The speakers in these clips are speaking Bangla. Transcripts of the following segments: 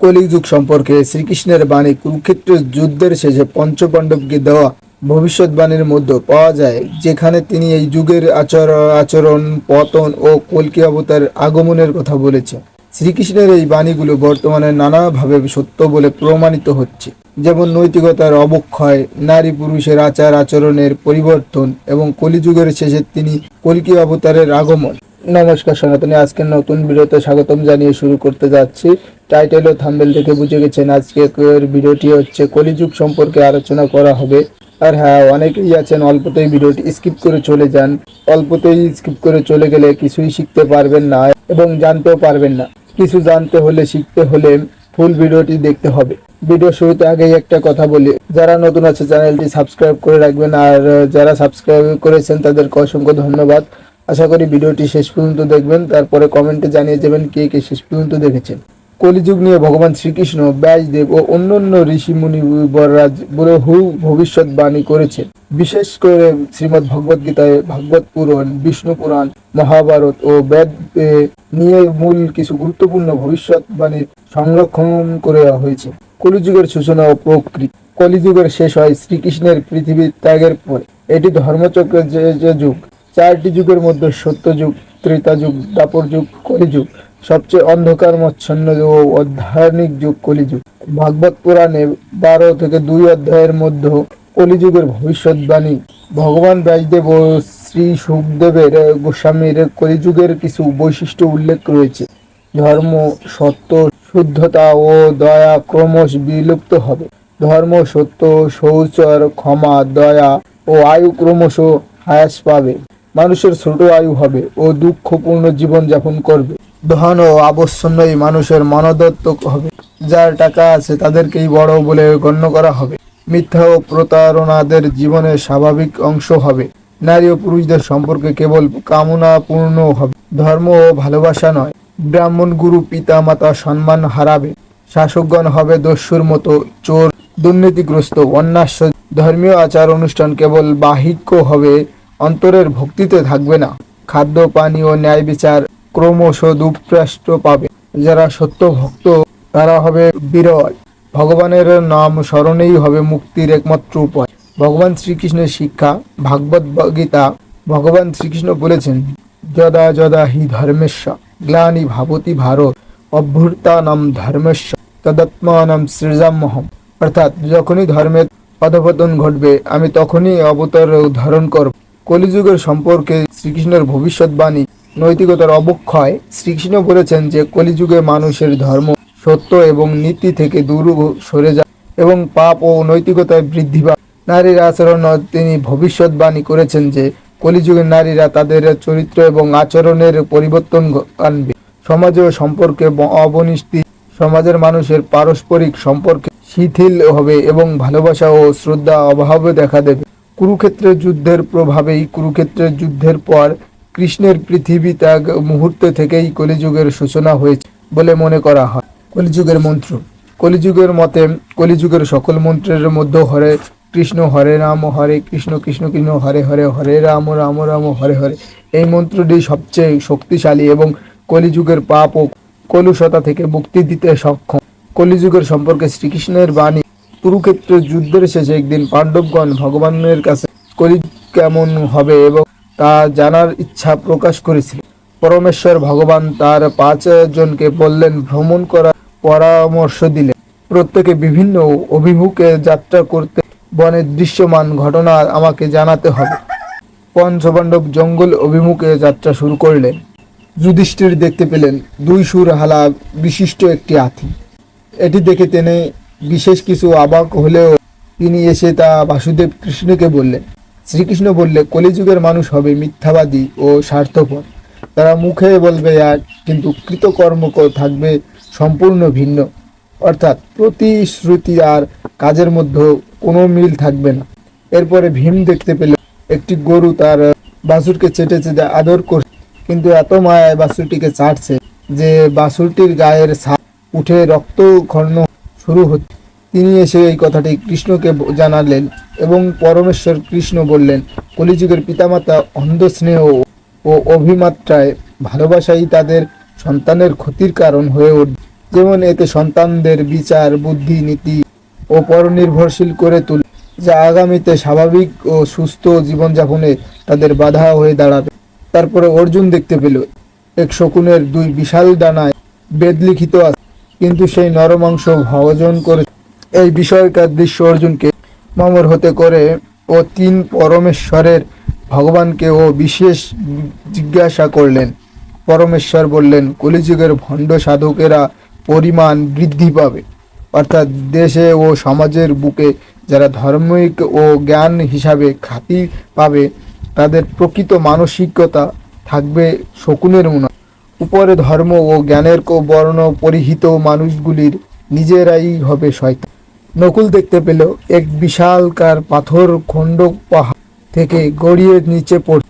কলিযুগ সম্পর্কে শ্রীকৃষ্ণের বাণী কুরুক্ষেত্রের যুদ্ধের শেষে পঞ্চপাণ্ডবকে দেওয়া ভবিষ্যৎবাণীর মধ্যে পাওয়া যায়, যেখানে তিনি এই যুগের আচর, আচরণ, পতন ও কলকি অবতার আগমনের কথা বলেছেন। শ্রীকৃষ্ণের এই বাণীগুলো বর্তমানে নানাভাবে সত্য বলে প্রমাণিত হচ্ছে। যেমন নৈতিকতার অবক্ষয়, নারী পুরুষের আচার আচরণের পরিবর্তন এবং কলিযুগের শেষে তিনি কলকি অবতারের আগমন। নমস্কার সনাতনী আজকের নতুন ভিডিওতে স্বাগতম জানিয়ে শুরু করতে যাচ্ছি। টাইটেল ও থাম্বেল দেখে বুঝে গেছেন আজকের ভিডিওটি হচ্ছে কলিযুগ সম্পর্কে আলোচনা করা হবে। আর হ্যাঁ অনেকেই আছেন, অল্পতেই ভিডিওটি স্কিপ করে চলে যান। অল্পতেই স্কিপ করে চলে গেলে কিছুই শিখতে পারবেন না এবং জানতেও পারবেন না। কিছু জানতে হলে শিখতে হলে ফুল ভিডিওটি দেখতে হবে। ভিডিও শুরুতে আগেই একটা কথা বলি, যারা নতুন আছে, চ্যানেলটি সাবস্ক্রাইব করে রাখবেন। আর যারা সাবস্ক্রাইব করেছেন, তাদেরকে অসংখ্য ধন্যবাদ। আশা করি ভিডিওটি শেষ পর্যন্ত দেখবেন, তারপরে কমেন্টে জানিয়ে যাবেন কে কে শেষ পর্যন্ত দেখেছেন। কলিযুগ নিয়ে ভগবান শ্রীকৃষ্ণ, ব্যাসদেব ও অন্যান্য ঋষি মুনি বররাজ বহু ভবিষ্যৎবাণী করেছেন। বিশেষ করে শ্রীমৎ ভগবত গীতায় ভাগবত পুরাণ, বিষ্ণু পুরাণ, মহাভারত ও বেদ নিয়ে মূল কিছু গুরুত্বপূর্ণ ভবিষ্যৎবাণীর সংরক্ষণ করে হয়েছে। কলিযুগের সূচনা ও প্রকৃতি। কলিযুগের শেষ হয় শ্রীকৃষ্ণের পৃথিবীর ত্যাগের পর। এটি ধর্মচক্রের যে যুগ। চারটি যুগের মধ্যে সত্যযুগ ত্রেতা যুগ দাপর যুগ কলিযুগ, সবচেয়ে অন্ধকার, মচ্ছন্ন ও অধ্যায়নিক যুগ, কলিযুগ। ভাগবত পুরাণে বারো থেকে দুই অধ্যায়ের মধ্যে কলিযুগের ভবিষ্যৎবাণী, ভগবান ব্যাসদেব ও শ্রী সুখদেবের, গোস্বামীর কলিযুগের কিছু বৈশিষ্ট্য উল্লেখ রয়েছে। ধর্ম, সত্য, শুদ্ধতা ও দয়া ক্রমশ বিলুপ্ত হবে। ধর্ম, সত্য, শৌচর ক্ষমা, দয়া ও আয়ু ক্রমশ হ্রাস পাবে। মানুষের ছোট আয়ু হবে ও দুঃখপূর্ণ জীবন যাপন করবে। ধন ও আবশ্যই মানুষের মনদত্তক হবে। যার টাকা আছে তাদেরকেই বড় বলে গণ্য করা হবে। মিথ্যা ও প্রতারণাদের জীবনের স্বাভাবিক অংশ হবে। নারী ও পুরুষদের সম্পর্কে কেবল কামনাপূর্ণ হবে। ধর্ম ও ভালোবাসা নয়। ব্রাহ্মণ গুরু পিতা মাতা সম্মান হারাবে। শাসকগণ হবে দস্যুর মতো চোর, দুর্নীতিগ্রস্ত, অন্যাস্য। ধর্মীয় আচার অনুষ্ঠান কেবল বাহিক্য হবে। অন্তরের ভক্তিতে থাকবে না। খাদ্য, পানি ও ন্যায় বিচার ক্রমশ দুপ্রাষ্ট পাবে। যারা সত্য ভক্ত, তারা হবে বিরল। ভগবানের নাম স্মরণেই হবে মুক্তির একমাত্র উপায়। ভগবান শ্রীকৃষ্ণের শিক্ষা, ভাগবত গীতা, ভগবান শ্রীকৃষ্ণ বলেছেন, যদা যদা হি ধর্মেশ্ব গ্লানি ভাবতি ভারত অভ্যুত্থানাম ধর্মেশ্ব তদাত্মানাম সৃজামহম অর্থাৎ যখনই ধর্মের অধপতন ঘটবে, আমি তখনই অবতার ধারণ করব। কলিযুগের সম্পর্কে শ্রীকৃষ্ণের ভবিষ্যৎবাণী, নৈতিকতার অবক্ষয় শ্রীকৃষ্ণ বলেছেন যে কলিযুগে মানুষের ধর্ম সত্য এবং নীতি থেকে দূর সরে যায় এবং পাপ ও নৈতিকতায় বৃদ্ধি পায়। নারীর আচরণ তিনি ভবিষ্যৎবাণী করেছেন যে কলিযুগের নারীরা তাদের চরিত্র এবং আচরণের পরিবর্তন আনবে। সমাজ ও সম্পর্কে অবনতি সমাজের মানুষের পারস্পরিক সম্পর্কে শিথিল হবে এবং ভালোবাসা ও শ্রদ্ধা অভাবে দেখা দেবে। কুরুক্ষেত্রের যুদ্ধের প্রভাবেই, কুরুক্ষেত্রের যুদ্ধের পর কৃষ্ণের পৃথিবী ত্যাগ মুহূর্তে থেকেই কলিযুগের সূচনা হয়েছে বলে মনে করা হয়। কলিযুগের মন্ত্র। কলিযুগের মতে কলিযুগের সকল মন্ত্রের মধ্যে হরে কৃষ্ণ, হরে রাম, হরে কৃষ্ণ কৃষ্ণ কৃষ্ণ, হরে হরে হরে রাম রাম রাম, হরে হরে। এই মন্ত্রটি সবচেয়ে শক্তিশালী এবং কলিযুগের পাপ ও কলুষতা থেকে মুক্তি দিতে সক্ষম। কলিযুগের সম্পর্কে শ্রীকৃষ্ণের বাণী কুরুক্ষেত্রের যুদ্ধের শেষে একদিন পাণ্ডবগণ ভগবানের কাছে কলি কেমন হবে এবং তা জানার ইচ্ছা প্রকাশ করেছিল। পরমেশ্বর ভগবান তার পাঁচ জনকে বললেন, ভ্রমণ করার পরামর্শ দিলেন। প্রত্যেকে বিভিন্ন অভিমুখে যাত্রা করতে বনের দৃশ্যমান ঘটনা আমাকে জানাতে হবে। পঞ্চপাণ্ডব জঙ্গল অভিমুখে যাত্রা শুরু করলেন। যুধিষ্ঠির দেখতে পেলেন, দুই সুর হালা বিশিষ্ট একটি হাতি। এটি দেখে তিনি বিশেষ কিছু অবাক হলেও তিনি এসে তা বাসুদেব কৃষ্ণকে বললেন। শ্রীকৃষ্ণ বললে, কলিযুগের মানুষ হবে মিথ্যাবাদী ও স্বার্থপর। তারা মুখে বলবে এক কিন্তু কৃতকর্ম থাকবে সম্পূর্ণ ভিন্ন। অর্থাৎ প্রতিশ্রুতি আর কাজের মধ্যে কোনো মিল থাকবে না। এরপরে ভীম দেখতে পেল, একটি গরু তার বাছুরকে চেটে চেটে আদর করছে কিন্তু এত মায়ায় বাছুরটিকে চাটছে যে বাছুরটির গায়ের ছাপ উঠে রক্ত খর্ণ শুরু হচ্ছে। তিনি এসে এই কথাটি কৃষ্ণকে জানালেন এবং পরমেশ্বর কৃষ্ণ বললেন, কলিযুগের পিতামাতা অন্ধ স্নেহ ও অভিমাত্রায় ভালোবাসাই তাদের সন্তানের ক্ষতির কারণ হয়ে উঠবে যেমন এতে সন্তানদের বিচার, বুদ্ধি, নীতি ও পরনির্ভরশীল করে তুলে, যা আগামীতে স্বাভাবিক ও সুস্থ জীবনযাপনে তাদের বাধা হয়ে দাঁড়াবে। তারপরে অর্জুন দেখতে পেল, এক শকুনের দুই বিশাল ডানায় বেদ লিখিত আছে। কিন্তু সেই নরমাংস ভজন করে এই বিষয়কার দৃশ্য অর্জুনকে মমর হতে করে ও তিন পরমেশ্বরের ভগবানকে ও বিশেষ জিজ্ঞাসা করলেন। পরমেশ্বর বললেন, কলিযুগের ভণ্ড সাধকেরা পরিমাণ বৃদ্ধি পাবে। অর্থাৎ দেশে ও সমাজের বুকে যারা ধর্মিক ও জ্ঞান হিসাবে খ্যাতি পাবে, তাদের প্রকৃত মানসিকতা থাকবে শকুনের মনে। উপরে ধর্ম ও জ্ঞানের কো বর্ণ পরিহিত মানুষগুলির নিজেরাই হবে শয়তান। নকুল দেখতে পেল, এক বিশালকার পাথর খণ্ড পাহাড় থেকে গড়িয়ে নিচে পড়,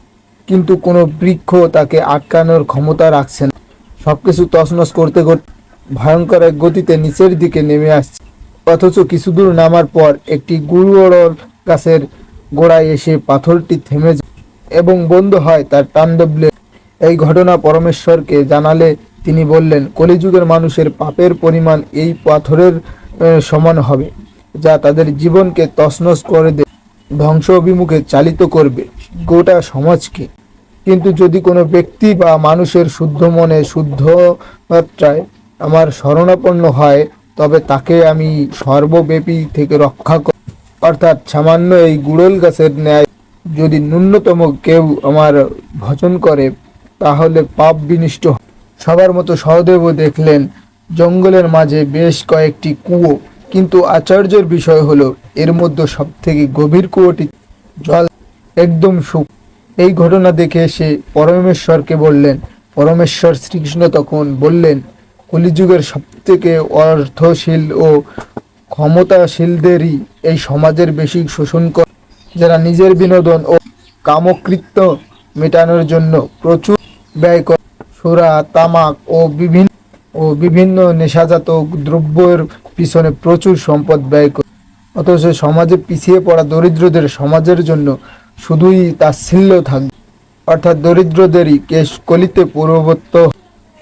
কিন্তু কোনো বৃক্ষ তাকে আটকানোর ক্ষমতা রাখছে না। সবকিছু তছনছ করতে করতে ভয়ঙ্কর এক গতিতে নিচের দিকে নেমে আসছে। অথচ কিছু দূর নামার পর একটি গুরুড় গাছের গোড়ায় এসে পাথরটি থেমে যায় এবং বন্ধ হয় তার তাণ্ডবলে এই ঘটনা পরমেশ্বরকে জানালে তিনি বললেন, কলিযুগের মানুষের পাপের পরিমাণ এই পাথরের সমান হবে, যা তাদের জীবনকে তছনছ করে দেবে, ধ্বংস অভিমুখে চালিত করবে গোটা সমাজকে। কিন্তু যদি কোনো ব্যক্তি বা মানুষের শুদ্ধ মনে শুদ্ধ মাত্রায় আমার শরণাপন্ন হয়, তবে তাকে আমি সর্বব্যাপী থেকে রক্ষা কর অর্থাৎ সামান্য এই গুড়ল গাছের ন্যায় যদি ন্যূনতম কেউ আমার ভজন করে তাহলে পাপ বিনিষ্ট সবার মতো সহদেবও দেখলেন, জঙ্গলের মাঝে বেশ কয়েকটি কুয়ো। কিন্তু আশ্চর্যের বিষয় হলো, এর মধ্যে সব থেকে গভীর কুয়োটি জল একদম সুখ এই ঘটনা দেখে সে পরমেশ্বরকে বললেন, পরমেশ্বর শ্রীকৃষ্ণ তখন বললেন, কলিযুগের সবথেকে অর্থশীল ও ক্ষমতাশীলদেরই এই সমাজের বেশি শোষণ করে যারা নিজের বিনোদন ও কামকৃত্য মেটানোর জন্য প্রচুর ব্যয় করে। সুরা, তামাক ও বিভিন্ন ও বিভিন্ন নেশাজাত দ্রব্যের পিছনে প্রচুর সম্পদ ব্যয় করে। অথচ সমাজে পিছিয়ে পড়া দরিদ্রদের সমাজের জন্য শুধুই তাচ্ছিল্য থাকবে। অর্থাৎ দরিদ্রদেরই কেশ কলিতে পূর্ববর্ত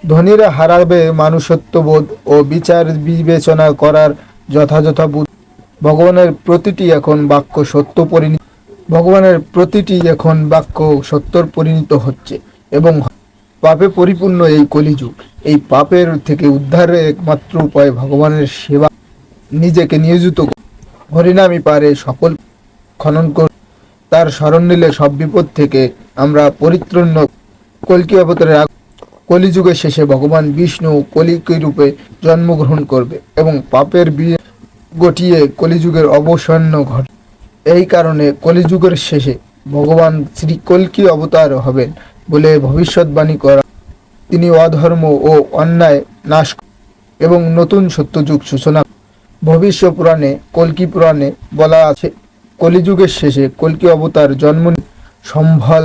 ধনীরা হারাবে মানুষত্ববোধ ও বিচার বিবেচনা করার যথাযথ বুদ্ধি। ভগবানের প্রতিটি এখন বাক্য সত্য পরিণত ভগবানের প্রতিটি এখন বাক্য সত্যর পরিণত হচ্ছে এবং পাপে পরিপূর্ণ এই কলিযুগ। এই পাপের থেকে উদ্ধারের একমাত্র উপায় ভগবানের সেবা। নিজেকে নিয়োজিত। হরিনামই পারে সকল খনন কর। তার স্মরণ নিলে সব বিপদ থেকে আমরা পরিত্রাণ কলকি অবতারের কলিযুগের শেষে ভগবান বিষ্ণু কলিকি রূপে জন্মগ্রহণ করবে এবং পাপের বিয়ে গটিয়ে কলিযুগের অবসন্ন ঘটে। এই কারণে কলিযুগের শেষে ভগবান শ্রী কলকি অবতার হবেন। বলে ভবিষ্যৎবাণী করা। তিনি অধর্ম ও অন্যায় নাশ এবং নতুন সত্যযুগ সূচনা ভবিষ্য পুরাণে কলকি পুরাণে বলা আছে, কলিযুগের শেষে কল্কি অবতার জন্ম সম্ভল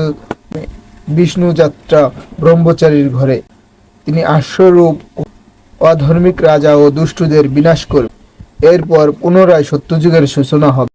বিষ্ণু যাত্রা ব্রহ্মচারীর ঘরে। তিনি আশ্বরূপ অধার্মিক রাজা ও দুষ্টুদের বিনাশ করবে। এরপর পুনরায় সত্যযুগের সূচনা হবে।